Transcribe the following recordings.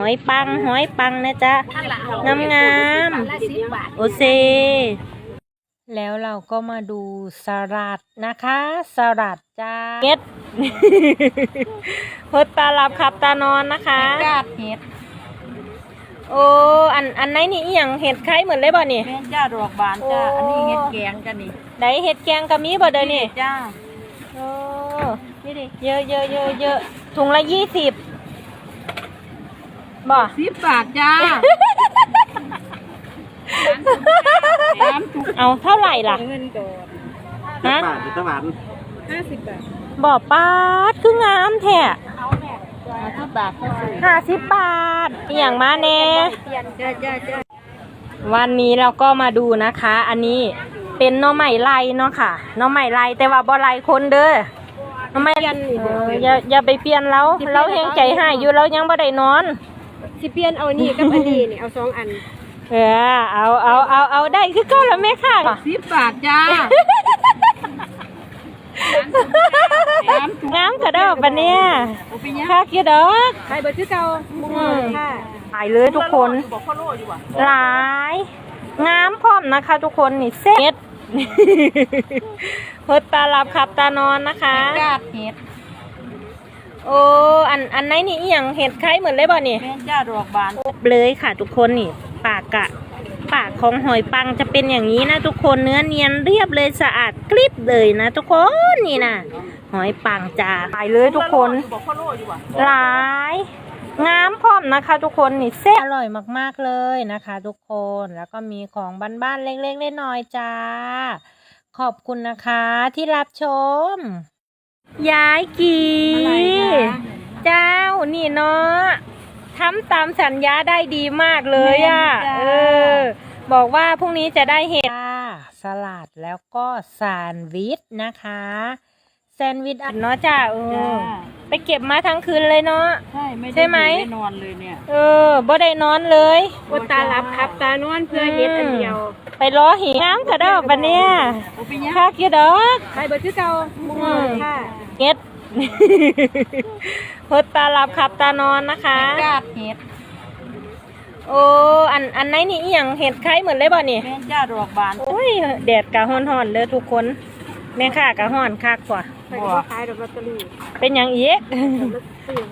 หอยปังหอยปังนะจ๊ะงามงามๆโอเซ แล้วเราก็มาดูสลัดนะคะสลัดจ้าเฮ็ดพดตาหลับขับตานอนนะคะกาดเห็ดโอ้อันอันไหนนี่อีหยังเห็ดไข่เหมือนเลยบ่นี่แม่นจ้าดอกบานจ้าโอ้อันนี้เห็ดแกงจ้านี่ไดเห็ดแกงกะมีบ่เด้อนี่จ้าโอ้นี่ดิเยอะเยอะเยอะเยอะถุงละยี่สิบ บ่สิบบาทจ้าน้ำถุงเอาเท่าไหร่ล่ะ เงินก่อนฮะบาทอยู่ตะวันห้าสิบบาทบ่ปาดคืองามแท้ห้าสิบบาทเท่าไหร่ห้าสิบบาทอหย่างมาแน่จ้าจ้าจ้าวันนี้เราก็มาดูนะคะ อันนี้เป็นหน้อใหม่ไล่เนาะค่ะหน้อใหม่ไล่แต่ว่าบ่ไล่คนเด้อหน้อใหม่เอออย่าอย่าไปเปลี่ยนเราเราแหงใจหายอยู่เรายังบ่ได้นอน สิเปลี่ยนเอานี่กับอันนี้นี่เอาสองอันเออเอาเอาเอาเอาได้คือเก็แล้วแม่ค่ะสิบบาทจ้างามกระดอกบันเนี่ยโอ้เป็นยังค่าเกียดอกใครเบิดคือเก่ามุงค่ะหลายเลยทุกคนบอกพ่อโลอยู่ว่ะหลายงามพร้อมนะคะ ทุกคนนี่เซ็ตพดตาหลับขับตานอนนะคะกาดเห็ด โอ้อันอันไหนนี่อีหยังเห็ดไข่เหมือนเลยบ่นี่แม่นจ้าดอกบานเลยค่ะทุกคนนี่ ปากกะ ปากของหอยปังจะเป็นอย่างนี้นะ ทุกคนเนื้อเนียนเรียบเลยสะอาดกริบเลยนะ ทุกคนนี่นะหอยปังจ้าหลายเลยทุกคน บอกพ่อโลอยู่ว่ะหลายงามพร้อมนะคะ ทุกคนนี่เส้นอร่อยมากๆเลยนะคะ ทุกคนแล้วก็มีของบ้านๆเล็กๆน้อยๆจ้า ขอบคุณนะคะที่รับชม ยายกีอะไรคะเจ้านี่เนาะทำตามสัญญาได้ดีมากเลยอะแม่นจ้าเออ บอกว่าพรุ่งนี้จะได้เห็ดค่ะสลัดแล้วก็แซนด์วิชนะคะแซนด์วิชอัดเนาะจ้าเอจ้าอไปเก็บมาทั้งคืนเลยเนาะใช่ไม่ได้ใช่ไหมอยู่ได้นอนเลยเนี่ยเออบ่ได้นอนเลยอดตาหลับครับตานอนเพื่อเฮ็ดอันเดียว ไปล้อหิงามกระดอกบันเนี่ยโอ้เป็นยังค่าเกียดอกใครเบิดคือเก่ามุงค่ะ เก็ดพดตาหลับขับตานอนนะคะกาดเห็ดโอ้อันอันไหนนี่อีหยังเห็ดไข่เหมือนเลยบ่นี่แม่นจ้าดอกบานโอ้ยแดดกะฮ้อนๆเลยทุกคน แม่ค่ากะฮ้อนคักกว่าใครก็บ่ขายดอกลอตเตอรี่เป็นอย่างอีก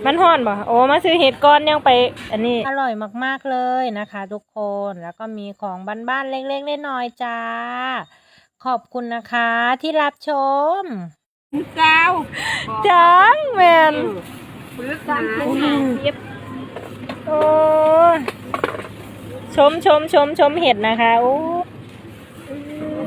มันฮ้อนบ่โอ้มาซื้อเห็ดก้อนยังไป อันนี้อร่อยมากๆเลยนะคะ ทุกคนแล้วก็มีของบ้านๆเล็กๆน้อยๆจ้า ขอบคุณนะคะที่รับชม เก้าจังแมนซื้อสามถุงห้าสิบโอ้ชมชมชมชมเห็ดนะคะโอ้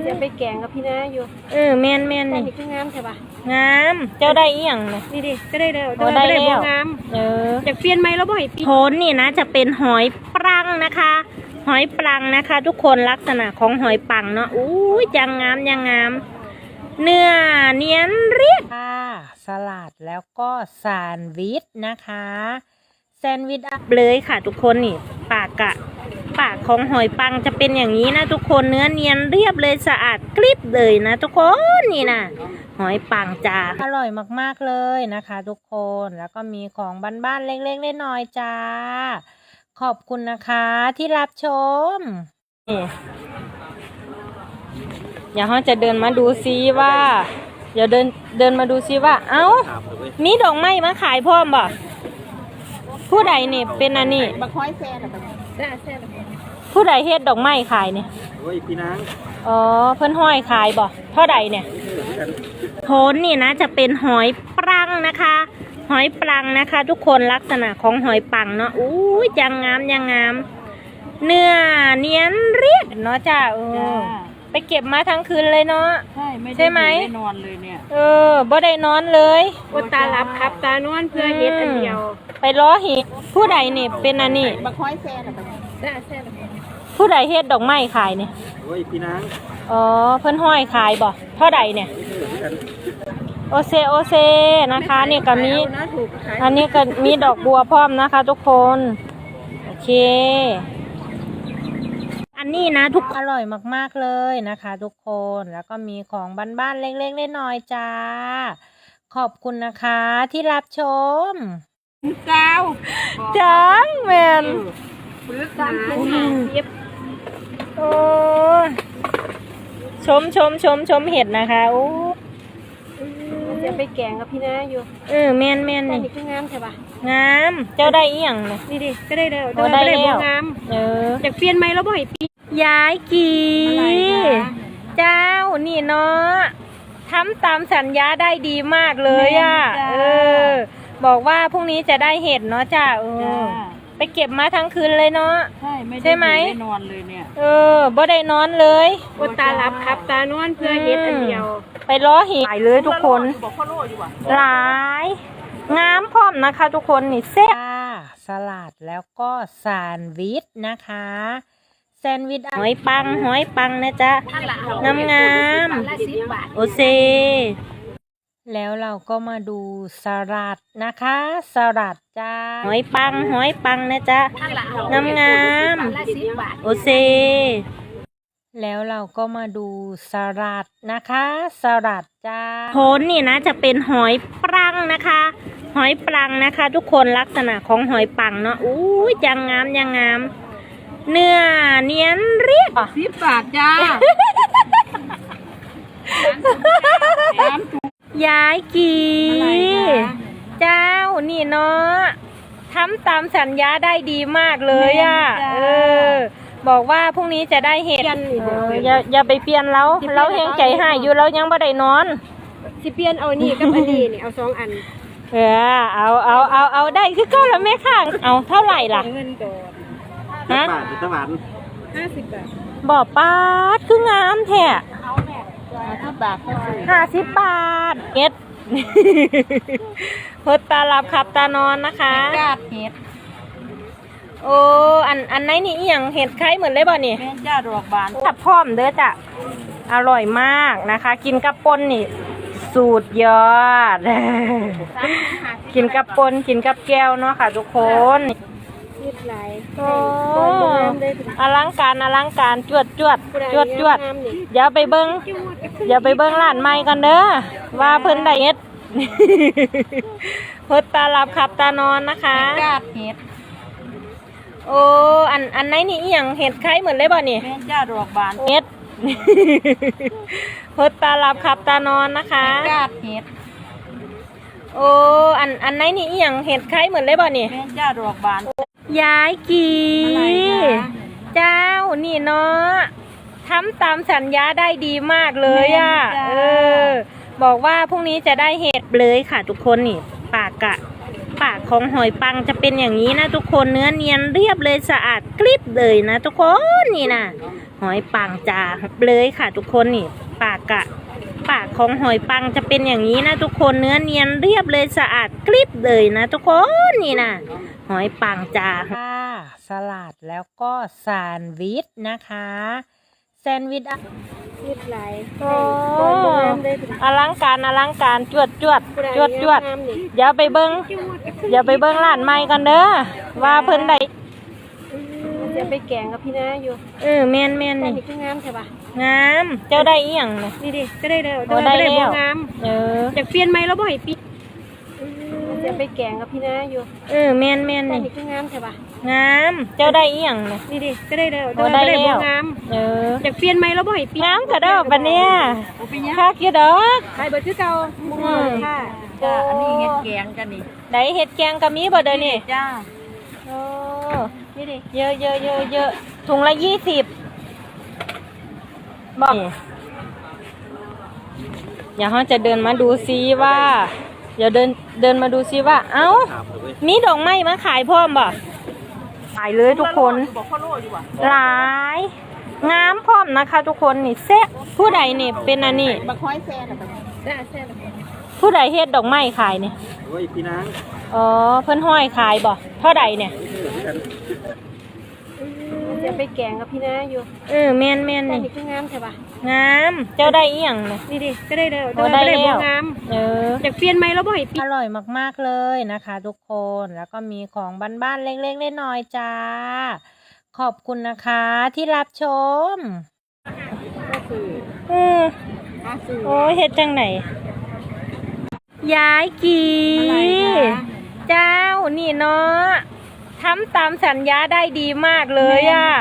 จะไปแกงกับพี่นาอยู่เออแมนแมนแต่นี่นี่คืองามใช่ปะงามเจ้าได้อีหยังนะนี่ดิก็ได้แล้วโอ้ได้แล้ว บ่งามเออ อยากเปลี่ยนไหมแล้วบ่ให้เปลี่ยนโทนนี่นะจะเป็นหอยปรังนะคะ หอยปรังนะคะ ทุกคนลักษณะของหอยปังเนาะอู้ยยังงามยังงาม เนื้อเนียนเรียบค่ะสลัดแล้วก็แซนด์วิชนะคะแซนด์วิชอัพเลยค่ะ ทุกคนนี่ปากกะปากของหอยปังจะเป็นอย่างนี้นะ ทุกคนเนื้อเนียนเรียบเลยสะอาดกริบเลยนะ ทุกคนนี่นะหอยปังจ้าอร่อยมากๆเลยนะคะ ทุกคนแล้วก็มีของบ้านๆเล็กๆน้อยๆจ้า ขอบคุณนะคะที่รับชมนี่ เดี๋ยวเราจะเดินมาดูซิว่า เดี๋ยวเดินเดินมาดูซิว่า เอ้า มีดอกไม้มาขายพร้อมบ่ผู้ใดนี่เป็นอันนี้บักห้อยแซ่บได้แซ่บผู้ใดเฮ็ดดอกไม้ขายเนี่ยโอ้ยพี่นางอ๋อเพิ่นห้อยขายบ่เท่าใดเนี่ยโทนนี่นะจะเป็นหอยปรังนะคะ หอยปรังนะคะ ทุกคนลักษณะของหอยปังเนาะอู้ยยังงามยังงาม เนื้อเนียนเรียบเนาะจ้าเออ ไปเก็บมาทั้งคืนเลยเนาะ ใช่ไม่ได้ใช่ไหม อยู่ได้นอนเลยเนี่ย เออบ่ได้นอนเลย อดตาหลับครับตานอนเพื่อเฮ็ดอันเดียวไปล้อหิผู้ใดนี่เป็นอันนี้ บักห้อยแซ่บได้แซ่บผู้ใดเฮ็ดดอกไม้ขายเนี่ย โอ้ยพี่นางอ๋อ เพิ่นห้อยขายบ่เท่าใดเนี่ย โอเซโอเซนะคะนี่ก็มีเอานะถูกขายอันนี้ก็มีดอกบัวพร้อมนะคะทุกคน โอเคอัน นี้นะทุกอร่อยมากๆเลยนะคะ ทุกคนแล้วก็มีของบ้านๆเล็กๆน้อยๆจ้า ขอบคุณนะคะที่รับชมเก้าจังแมนปลึกสามหาพันห้าสิบโอ้ชมชมชมชมเห็ดนะคะโอ้จะไปแกงกับพี่นาอยู่เออแมนแมนแต่นี่นี่คืองามใช่ปะงาม เจ้าได้อีหยังเนี่ยนี่ดิก็ได้แล้วโอ้ได้แล้วบ่งามเอออยากเปลี่ยนไหมแล้วบ่ให้เปลี่ ยนย้ายกีอะไรคะเจ้านี่เนาะทำตามสัญญาได้ดีมากเลยอะแม่นจ้าเออ บอกว่าพรุ่งนี้จะได้เห็ดเนาะจ้าเอจ้าอไปเก็บมาทั้งคืนเลยเนาะใช่ไม่ได้ใช่ไหมอยู่ได้นอนเลยเนี่ยเออบ่ได้นอนเลยโอตาลับครับตานอนเพื่อเฮ็ดอันเดียว ไปล้อหีหลายเลยทุกคนบอกพ่อโลอยู่ว่ะหลายงามพร้อมนะคะ ทุกคนนี่เซ่สลัดแล้วก็แซนด์วิชนะคะ แซนด์วิชหอยปังหอยปังนะจ๊ะงามงามๆโอเซ แล้วเราก็มาดูสลัดนะคะสลัดจ้าหอยปังหอยปังนะจ๊ะงามงามๆโอเซ แล้วเราก็มาดูสลัดนะคะสลัดจ้าโทนนี่นะจะเป็นหอยปรังนะคะหอยปรังนะคะ ทุกคนลักษณะของหอยปังเนาะอู้ยยังงามยังงาม เนื้อเนียนเรียบสิบบาทจ้าย้ายกีอะไรคะเจ้านี่เนาะทำตามสัญญาได้ดีมากเลยอะแม่นจ้าเออ บอกว่าพรุ่งนี้จะได้เห็ดเปลี่ยนนี่เอเดี๋ยวออย่าอย่าไปเปลี่ยนเราสิเปลี่ยนเราแหงใจหายอยู่เรายังบ่ได้นอนสิเปลี่ยนเอานี่กับอันนี้นี่เอาสองอัน เออเอาเอาเอาเอาได้คือก็แล้วแม่ข้างเอาเท่าไหร่ล่ะเงินก่อน ฮะบาทตะวันห้าสิบบาทบอกป้าดคืองามแท้สิบบาทก็ซื้อห้าสิบบาทเอ็ดพดตาหลับขับตานอนนะคะกาดเห็ดโอ้อันอันไหนนี่อหย่างเห็ดไข่เหมือนเลยบ่นี่แม่นจ้าดอกบานถ้าพร้อมเด้อจ้ะอร่อยมากนะคะ กินกับปนนี่ สูตรยอด กินกับปนกินกับแก้วเนาะค่ะทุกคน ยืดไหลโอ้บ่บ่งามเลยอลังการอลังการจวดจวดผู้ใจวดจวดงามนี่อย่าไปเบิ้งอย่าไปเบิ้งร้านใหม่กันเด้อว่าเพิ่นได้เฮ็ดเพิ่นตาหลับขับตานอนนะคะกาดเห็ดโอ้อันอันไหนนี่อหย่างเห็ดไข่เหมือนเลยบ่นี่แม่นจ้าดอกบานเฮ็ดเพิ่นตาหลับขับตานอนนะคะกาดเห็ดโอ้ อัน อันไหนนี่อหย่างเห็ดไข่เหมือนเลยบ่นี่แม่นจ้าดอกบาน ย้ายกีอะไรคะเจ้านี่เนาะทำตามสัญญาได้ดีมากเลยอะแม่นจ้าเออ บอกว่าพรุ่งนี้จะได้เห็ดเลยค่ะทุกคนนี่ ปากกะ ปากของหอยปังจะเป็นอย่างนี้นะทุกคนเนื้อเนียนเรียบเลยสะอาดกริบเลยนะทุกคนนี่นะหอยปังจ้าเลยค่ะทุกคนนี่ ปากกะปากของหอยปังจะเป็นอย่างนี้นะทุกคนเนื้อเนียนเรียบเลยสะอาดกริบเลยนะทุกคนนี่นะ หอยปังจ้าสลัดแล้วก็แซนด์วิชนะคะแซนด์วิชอะยืดไหลโอ้บ่บ่งามเลยอลังการอลังการจวดจวดผู้ใจวดจวดงามนี่อย่าไปเบิ้งอย่าไปเบิ้งร้านใหม่กันเด้อว่าเพิ่นได้จะไปแกงกับพี่นาอยู่ เออแม่นแม่นแต่นี่นี่คืองามใช่ปะงาม เจ้าได้อีหยังเนี่ยนี่ดิก็ได้แล้วโอ้ได้บ่แล้วงาม เอออยากเปลี่ยนไหมแล้วบ่ให้เปลี่ยน จะไปแกงกับพี่นาอยู่เออแม่นแม่นแต่นี่นี่คืองามใช่ปะงามเจ้าได้อีหยังเนี่ยนี่ดิก็ได้แล้วโอ้ได้บ่แล้วงามเอออยากเปลี่ยนไหมแล้วบ่ให้เปลี่ยนงามกระดอกบัดเนี้ยเอาไปยังค่ากี่ดอกขายเบิดคือเก่าอืมค่ะจ้าอันนี้เห็ดแกงกันนี่ได้เห็ดแกงก็มีบ่เด้อนี่จ้าโอ้นี่ดิเยอะเยอะเยอะเยอะถุงละยี่สิบบอกอย่าเขาจะเดินมาดูซิว่า อย่าเดินเดินมาดูซิว่า เอ้าถามเลยมีดอกไม้มาขายพร้อมบ่ขายเลยทุกคนบอกพ่อโลอยู่ว่ะหลาย งามพร้อมนะคะ ทุกคนนี่เซ็ผู้ใดนี่เป็นอันนี้บักห้อยแซ่บแบบได้แซ่บผู้ใดเฮ็ดดอกไม้ขายนี่โอ้ยพี่นางอ๋อเพิ่นห้อยขายบ่เท่าใดเนี่ยจะไปแกงกับพี่นาอยู่เออแม่นแม่นแต่นี่นี่คืองามใช่ปะ งาม เจ้าได้อีหยังเนี่ย นี่ดิก็ได้แล้วโอ้ได้บ่แล้วงามเออ อยากเปลี่ยนไหมแล้วบ่ให้เปลี่ยนอร่อยมากๆเลยนะคะ ทุกคนแล้วก็มีของบ้านๆเล็กๆน้อยๆจ้า ขอบคุณนะคะที่รับชมก็คืออืออาซื้อโอ้ยเฮ็ดจังไหนย้ายกีอะไรคะเจ้านี่เนาะทำตามสัญญาได้ดีมากเลยอะ